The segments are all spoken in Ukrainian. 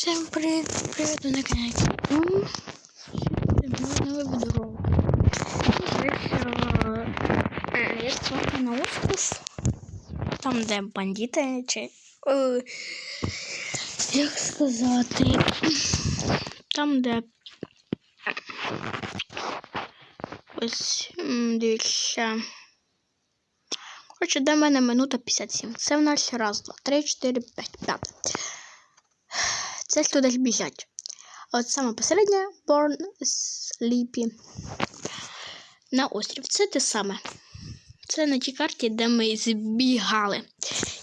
Всем привет, привет, на канале Новый буду Я смотрю на остров, там де бандити, чи е, як сказати, там де ось дивіться. Коротше, де мене минута 57. Це в нас раз, два, три, чотири, п'ять, п'яте. Ж туди біжать. А От саме посередня Born Sleepy на острів. Це те саме. Це на тій карті, де ми збігали.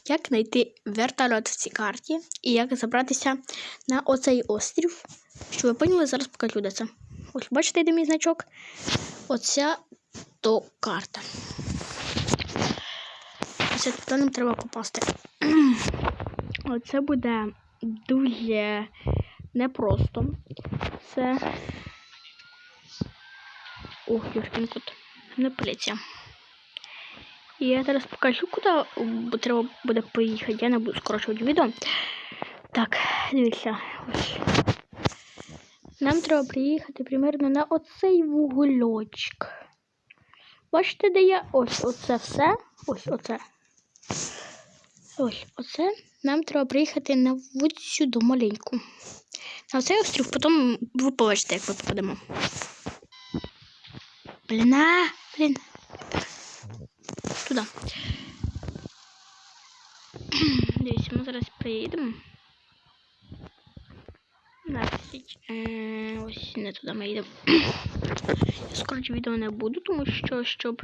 Як знайти вертольот в цій карті і як забратися на оцей острів. Що ви поняли, зараз покажу де це. Ось бачите, де мій значок? Оця то карта. Ось туди нам треба попасти. Оце буде дуже непросто. Це. Ох, Юшкін кут. Не поліція. І я зараз покажу, куди треба буде поїхати. Я не буду скорочувати відео. Так, дивіться. Нам треба приїхати примерно на оцей вугольочок. Бачите, де я? Ось оце все. Ось оце. Ось оце. Нам треба приїхати на ось сюди маленьку. На цей острів, потім ви побачите, як ми попадемо. Блін, а, блін. Туди. Дивіться, ми зараз приїдемо. Е, ось не туди ми йдемо. Я скороче відео не буду, тому що щоб.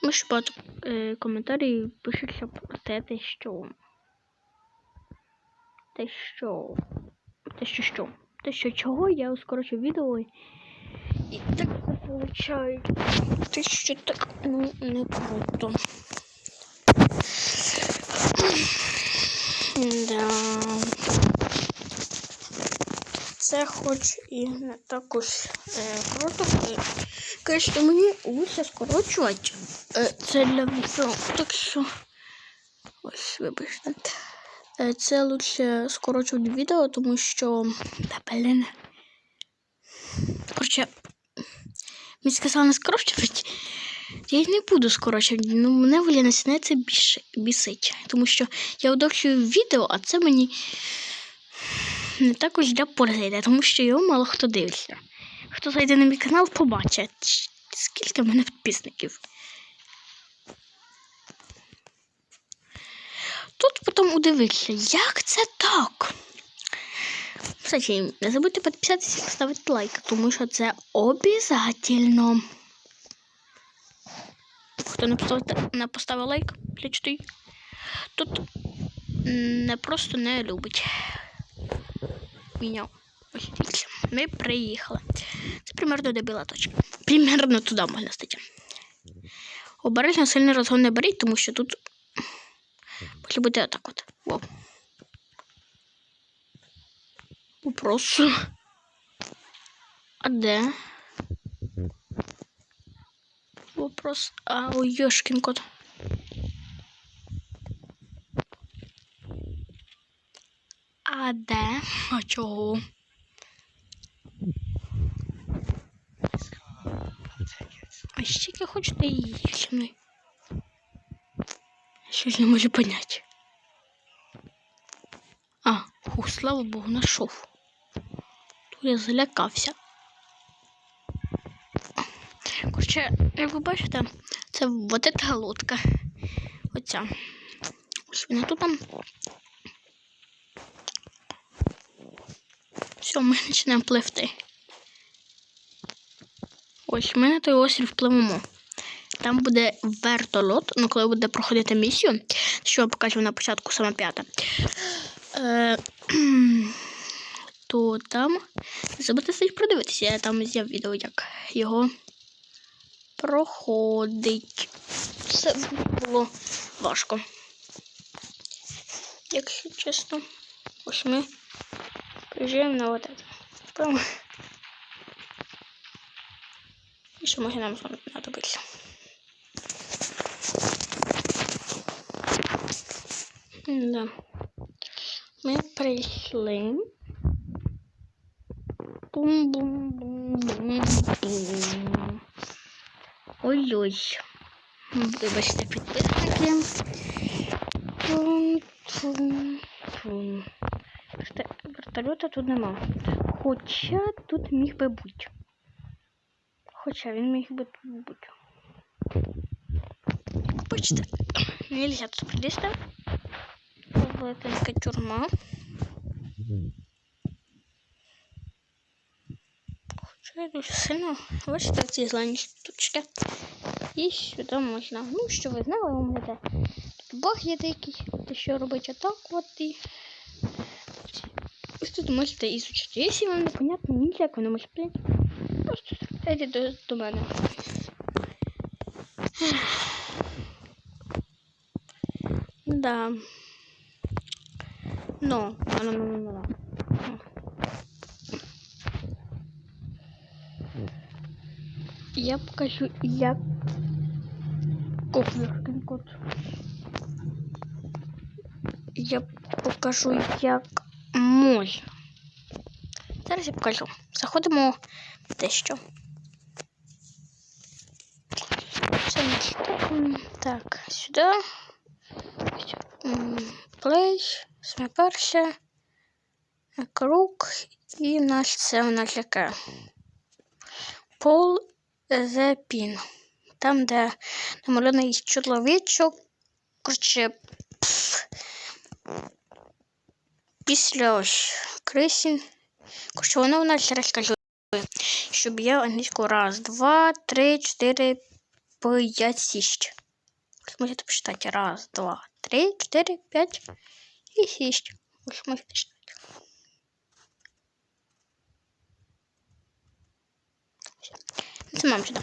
Тому що багато е, коментарів про те, те, що. Те, що. Те, що що. Те, що чого я ускорочу відео. І так виходить. Те, що так ну, не круто. Да. Це хоч і не так уж е, круто. Конечно, мені лучше скорочувати е, це для відео. Так що. Ось, вибачте. Е, Це лучше скорочувати відео, тому що. Та блін. Короче, мені сказали не скорочувати. Я й не буду скорочувати. Ну, мене Валіна Сіне це більше бісить. Тому що я удовчую відео, а це мені не також для пользи йде, тому що його мало хто дивиться. Хто зайде на мій канал, побачить, скільки в мене підписників. Тут потім удивитися, як це так. Кстати, не забудьте підписатися і поставити лайк, тому що це обов'язательно. Хто не поставив, не поставив лайк, плечтий, тут не просто не любить. Меня. Ось дивіться. Ми приїхали. Це примерно де біла точка. Примерно туди можна стати. Обережно сильний розгон не беріть, тому що тут може бути отак от. Во. Попрошу. А де? Вопрос. А, ой, Йошкін кот. А де? А чого? А ще хочете її зі мною? Щось не можу поняти. А, фу, слава Богу, знайшов. Тут я залякався. Короче, як ви бачите, це вот эта лодка. Оця. Ось вона тут там. Все, ми починаємо пливти. Ось ми на той острів пливемо. Там буде вертольот, ну коли буде проходити місію, що я покажу на початку саме п'яте. Е, то там не забудьте собі продивитися. Я там зняв відео, як його проходить. Це було важко. Якщо чесно, ось ми приїжджаємо на вот это. І що може нам знадобиться. Да. Ми прийшли. Бум-бум-бум-бум-бум. Ой-ой. Вибачте, підписники. Верта- Вертольота тут нема. Хоча тут міг би бути. Хоча він міг би тут бути. Бачите, нельзя тут прилізти. Велика тюрма. Хоча я дуже сильно. Бачите, ці зелені штучки. І сюди можна. Ну, що ви знали, у мене тут баг є деякий. Те, що робить отак от і. Ось тут можете ізучити. Якщо вам непонятно, ніяк ви не можете. Просто звертайте до, до мене. Да. Но, ну, ну, ну, ну, ну. Я покажу, як кухню код. Я покажу, як можна. Зараз я покажу. Заходимо в. Це не. Так, сюди. Play, саме. Круг. І у нас це у нас яке. Пол the pin. Там, де намальований чоловічок. Коротше, після ось крисін. Коротше, воно у нас розкажу, щоб я англійську раз, два, три, чотири, п'ять, шість. Можете почитати. Раз, два, три, чотири, п'ять шість. Ось можете читати. Це мам сюди.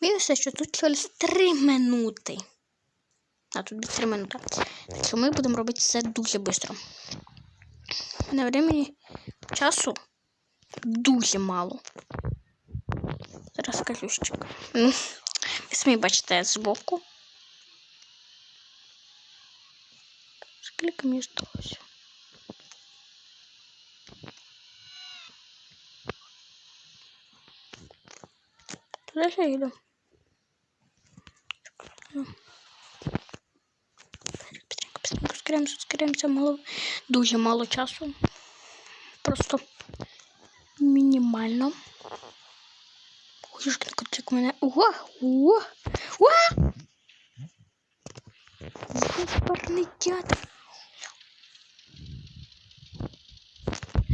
Мінусе, що тут через 3 минути. А тут без 3 минути. Так що ми будемо робити це дуже швидко. На времени часу дуже мало. Зараз скажу ще. Ну, ви самі бачите збоку. Скільки мені здалося? Туди ж я йду. Быстренько, скоримося, скоримося, мало, дуже мало часу. Просто мінімально. Ой, ж котик у мене. Ого! Ого! Ого! Парнитята. А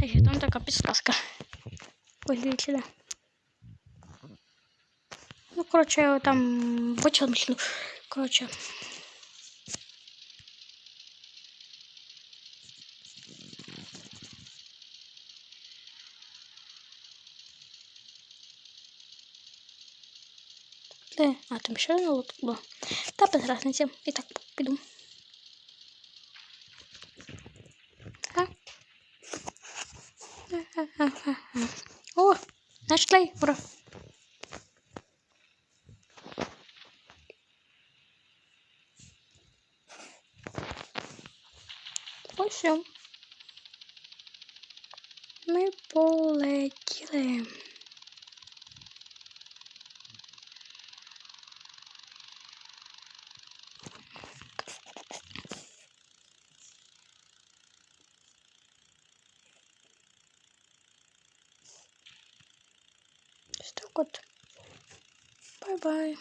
ще там така підсказка. Ой, сюди. Ну, коротше, там вичерпну. Коротше. Де? А, там ще одна лодка була. Та без разниці. І так піду. А? Ха-ха-ха-ха. О, нашли, ура. Ось. Ми полетіли. Ось так от. Бай-бай.